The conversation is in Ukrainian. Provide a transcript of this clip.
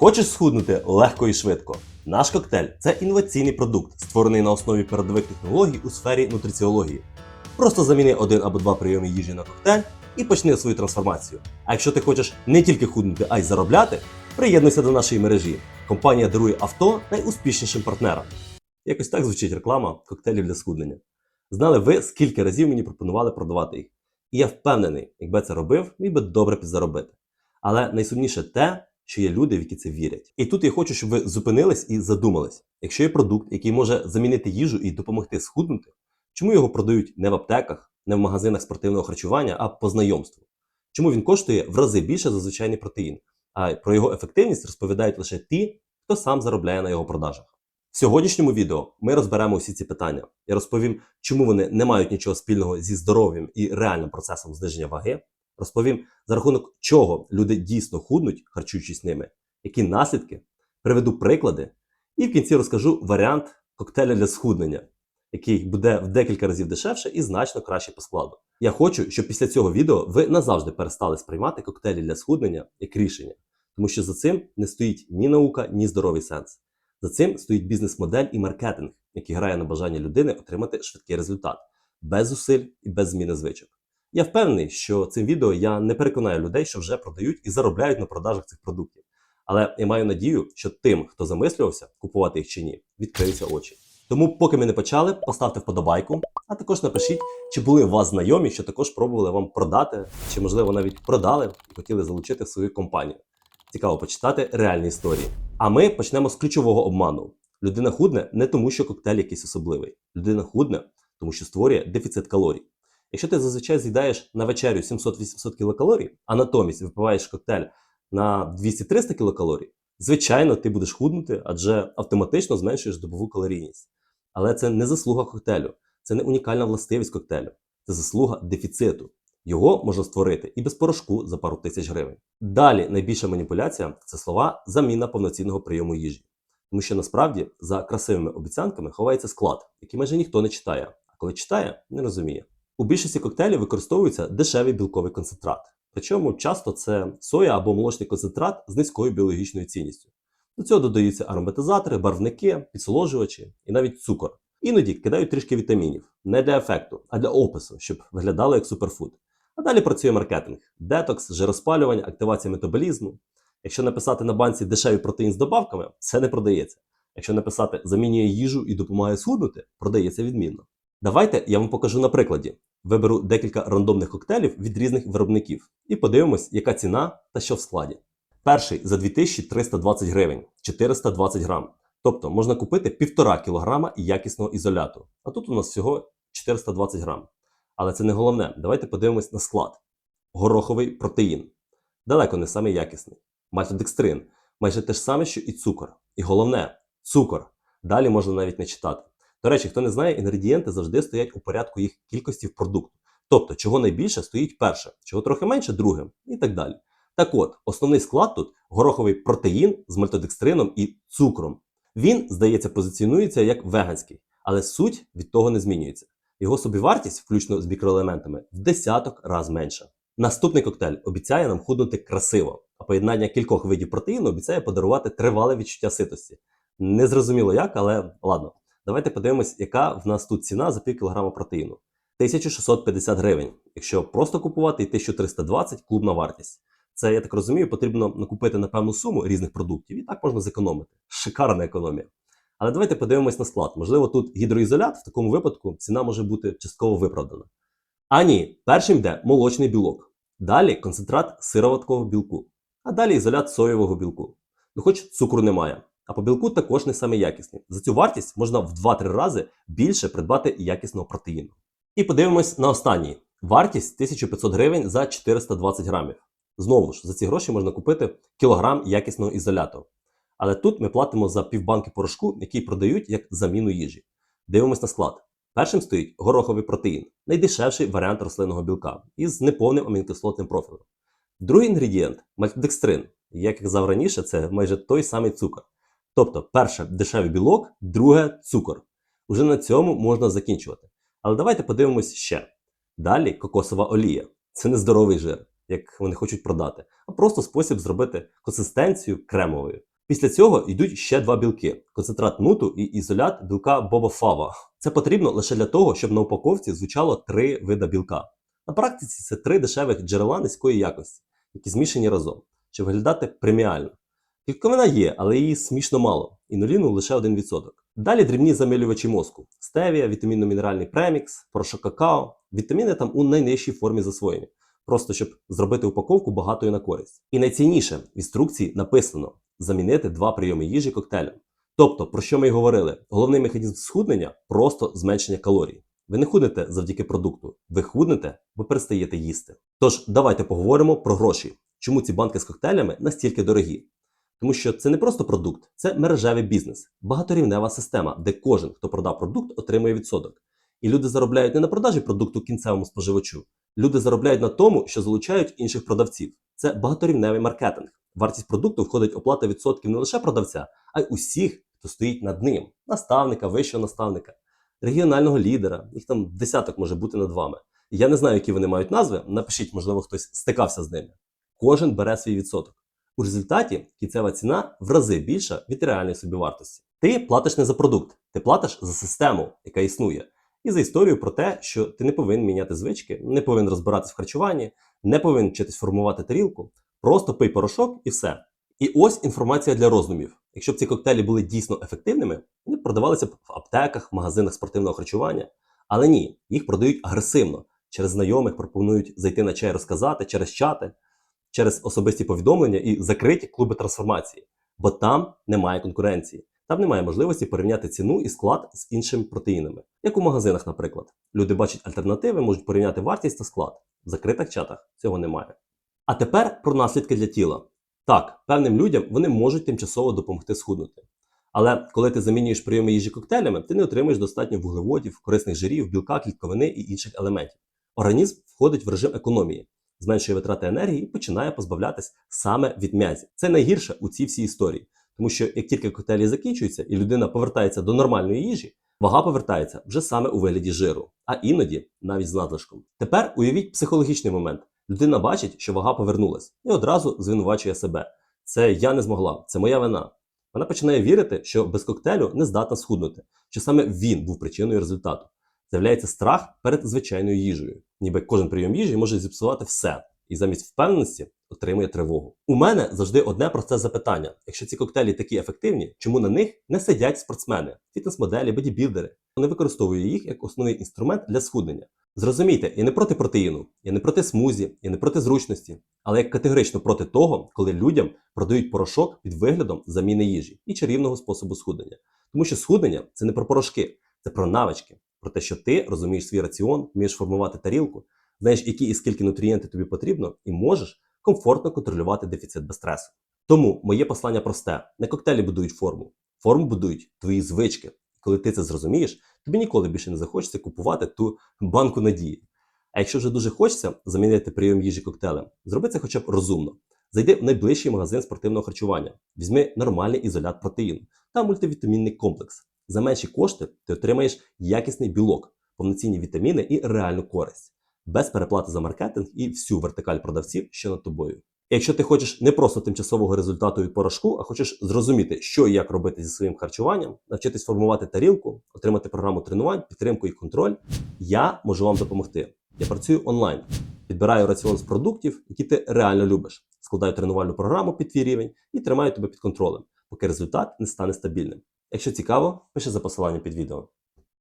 Хочеш схуднути легко і швидко? Наш коктейль це інноваційний продукт, створений на основі передових технологій у сфері нутриціології. Просто заміни один або два прийоми їжі на коктейль і почни свою трансформацію. А якщо ти хочеш не тільки худнути, а й заробляти, приєднуйся до нашої мережі. Компанія дарує авто найуспішнішим партнерам. Якось так звучить реклама коктейлів для схуднення. Знали ви, скільки разів мені пропонували продавати їх? І я впевнений, якби це робив, міг би добре підзаробити. Але найсумніше те, що є люди, в які це вірять. І тут я хочу, щоб ви зупинились і задумались. Якщо є продукт, який може замінити їжу і допомогти схуднути, чому його продають не в аптеках, не в магазинах спортивного харчування, а по знайомству? Чому він коштує в рази більше за звичайний протеїн? А про його ефективність розповідають лише ті, хто сам заробляє на його продажах. В сьогоднішньому відео ми розберемо усі ці питання. Я розповім, чому вони не мають нічого спільного зі здоров'ям і реальним процесом зниження ваги. Розповім, за рахунок чого люди дійсно худнуть, харчуючись ними, які наслідки, приведу приклади, і в кінці розкажу варіант коктейля для схуднення, який буде в декілька разів дешевше і значно краще по складу. Я хочу, щоб після цього відео ви назавжди перестали сприймати коктейлі для схуднення як рішення, тому що за цим не стоїть ні наука, ні здоровий сенс. За цим стоїть бізнес-модель і маркетинг, який грає на бажання людини отримати швидкий результат без зусиль і без зміни звичок. Я впевнений, що цим відео я не переконаю людей, що вже продають і заробляють на продажах цих продуктів. Але я маю надію, що тим, хто замислювався купувати їх чи ні, відкриються очі. Тому, поки ми не почали, поставте вподобайку, а також напишіть, чи були у вас знайомі, що також пробували вам продати, чи можливо навіть продали і хотіли залучити в свою компанію. Цікаво почитати реальні історії. А ми почнемо з ключового обману. Людина худне не тому, що коктейль якийсь особливий. Людина худне, тому що створює дефіцит калорій. Якщо ти зазвичай з'їдаєш на вечерю 700-800 кілокалорій, а натомість випиваєш коктейль на 200-300 кілокалорій, звичайно, ти будеш худнути, адже автоматично зменшуєш добову калорійність. Але це не заслуга коктейлю, це не унікальна властивість коктейлю, це заслуга дефіциту. Його можна створити і без порошку за пару тисяч гривень. Далі найбільша маніпуляція це слова заміна повноцінного прийому їжі. Тому що насправді за красивими обіцянками ховається склад, який майже ніхто не читає, а коли читає, не розуміє. У більшості коктейлів використовується дешевий білковий концентрат. Причому часто це соя або молочний концентрат з низькою біологічною цінністю. До цього додаються ароматизатори, барвники, підсоложувачі і навіть цукор. Іноді кидають трішки вітамінів не для ефекту, а для опису, щоб виглядало як суперфуд. А далі працює маркетинг: детокс, жироспалювання, активація метаболізму. Якщо написати на банці дешевий протеїн з добавками, це не продається. Якщо написати замінює їжу і допомагає схуднути, продається відмінно. Давайте я вам покажу на прикладі. Виберу декілька рандомних коктейлів від різних виробників і подивимось, яка ціна та що в складі. Перший за 2320 гривень 420 грам. Тобто можна купити 1,5 кг якісного ізоляту. А тут у нас всього 420 грам. Але це не головне. Давайте подивимось на склад. Гороховий протеїн. Далеко не самий якісний. Мальтодекстрин. Майже те ж саме, що і цукор. І головне цукор. Далі можна навіть не читати. До речі, хто не знає, інгредієнти завжди стоять у порядку їх кількості в продукту. Тобто, чого найбільше стоїть перше, чого трохи менше друге, і так далі. Так от, основний склад тут гороховий протеїн з мальтодекстрином і цукром. Він, здається, позиціонується як веганський, але суть від того не змінюється. Його собівартість, включно з мікроелементами, в десяток раз менша. Наступний коктейль обіцяє нам худнути красиво, а поєднання кількох видів протеїну обіцяє подарувати тривале відчуття ситості. Незрозуміло як, але ладно. Давайте подивимось, яка в нас тут ціна за пів кілограма протеїну. 1650 гривень. Якщо просто купувати, і 1320 клубна вартість. Це, я так розумію, потрібно накупити на певну суму різних продуктів, і так можна зекономити. Шикарна економія. Але давайте подивимось на склад. Можливо, тут гідроізолят, в такому випадку ціна може бути частково виправдана. А ні, першим йде молочний білок. Далі концентрат сироваткового білку, а далі ізолят соєвого білку. Ну, хоч цукру немає. А по білку також не саме якісний. За цю вартість можна в 2-3 рази більше придбати якісного протеїну. І подивимось на останній. Вартість 1500 гривень за 420 грамів. Знову ж, за ці гроші можна купити кілограм якісного ізоляту. Але тут ми платимо за півбанки порошку, який продають як заміну їжі. Дивимось на склад. Першим стоїть гороховий протеїн, найдешевший варіант рослинного білка із неповним амінокислотним профілем. Другий інгредієнт мальтодекстрин. Як я казав раніше, це майже той самий цукор. Тобто, перше дешевий білок, друге цукор. Уже на цьому можна закінчувати. Але давайте подивимось ще. Далі кокосова олія. Це не здоровий жир, як вони хочуть продати, а просто спосіб зробити консистенцію кремовою. Після цього йдуть ще два білки: концентрат нуту і ізолят білка бобофава. Це потрібно лише для того, щоб на упаковці звучало три вида білка. На практиці це три дешевих джерела низької якості, які змішані разом, щоб виглядати преміально. Клітковина є, але її смішно мало, інуліну лише 1%. Далі дрібні замилювачі мозку: стевія, вітамінно-мінеральний премікс, порошок какао. Вітаміни там у найнижчій формі засвоєння, просто щоб зробити упаковку багатою на користь. І найцінніше в інструкції написано замінити два прийоми їжі коктейлем. Тобто, про що ми й говорили, головний механізм схуднення просто зменшення калорій. Ви не худнете завдяки продукту, ви худнете, бо перестаєте їсти. Тож давайте поговоримо про гроші. Чому ці банки з коктейлями настільки дорогі? Тому що це не просто продукт, це мережевий бізнес, багаторівнева система, де кожен, хто продав продукт, отримує відсоток. І люди заробляють не на продажі продукту кінцевому споживачу. Люди заробляють на тому, що залучають інших продавців. Це багаторівневий маркетинг. Вартість продукту входить оплата відсотків не лише продавця, а й усіх, хто стоїть над ним: наставника, вищого наставника, регіонального лідера. Їх там десяток може бути над вами. Я не знаю, які вони мають назви. Напишіть, можливо, хтось стикався з ними. Кожен бере свій відсоток. У результаті кінцева ціна в рази більша від реальної собівартості. Ти платиш не за продукт, ти платиш за систему, яка існує, і за історію про те, що ти не повинен міняти звички, не повинен розбиратись в харчуванні, не повинен вчитись формувати тарілку. Просто пий порошок і все. І ось інформація для роздумів. Якщо б ці коктейлі були дійсно ефективними, вони б продавалися б в аптеках, магазинах спортивного харчування. Але ні, їх продають агресивно. Через знайомих пропонують зайти на чай розказати, через чати, через особисті повідомлення і закриті клуби трансформації. Бо там немає конкуренції. Там немає можливості порівняти ціну і склад з іншими протеїнами, як у магазинах, наприклад. Люди бачать альтернативи, можуть порівняти вартість та склад. В закритих чатах цього немає. А тепер про наслідки для тіла. Так, певним людям вони можуть тимчасово допомогти схуднути. Але коли ти замінюєш прийоми їжі коктейлями, ти не отримуєш достатньо вуглеводів, корисних жирів, білка, клітковини і інших елементів. Організм входить в режим економії, зменшує витрати енергії і починає позбавлятись саме від м'язів. Це найгірше у цій всій історії, тому що як тільки коктейлі закінчуються і людина повертається до нормальної їжі, вага повертається вже саме у вигляді жиру, а іноді навіть з надлишком. Тепер уявіть психологічний момент. Людина бачить, що вага повернулась, і одразу звинувачує себе. Це я не змогла, це моя вина. Вона починає вірити, що без коктейлю не здатна схуднути, що саме він був причиною результату. З'являється страх перед звичайною їжею, ніби кожен прийом їжі може зіпсувати все, і замість впевненості отримує тривогу. У мене завжди одне просте запитання: якщо ці коктейлі такі ефективні, чому на них не сидять спортсмени, фітнес-моделі, бодібілдери? Вони використовують їх як основний інструмент для схуднення. Зрозумійте, я не проти протеїну, я не проти смузі, я не проти зручності, але я категорично проти того, коли людям продають порошок під виглядом заміни їжі і чарівного способу схуднення. Тому що схуднення це не про порошки, це про навички, про те, що ти розумієш свій раціон, вмієш формувати тарілку, знаєш, які і скільки нутрієнти тобі потрібно, і можеш комфортно контролювати дефіцит без стресу. Тому моє послання просте: не коктейлі будують форму, форму будують твої звички. Коли ти це зрозумієш, тобі ніколи більше не захочеться купувати ту банку надії. А якщо вже дуже хочеться замінити прийом їжі коктейлем, зроби це хоча б розумно. Зайди в найближчий магазин спортивного харчування, візьми нормальний ізолят протеїну та мультивітамінний комплекс. За менші кошти ти отримаєш якісний білок, повноцінні вітаміни і реальну користь, без переплати за маркетинг і всю вертикаль продавців, що над тобою. Якщо ти хочеш не просто тимчасового результату від порошку, а хочеш зрозуміти, що і як робити зі своїм харчуванням, навчитись формувати тарілку, отримати програму тренувань, підтримку і контроль, я можу вам допомогти. Я працюю онлайн, підбираю раціон з продуктів, які ти реально любиш, складаю тренувальну програму під твій рівень і тримаю тебе під контролем, поки результат не стане стабільним. Якщо цікаво, пиши за посиланням під відео.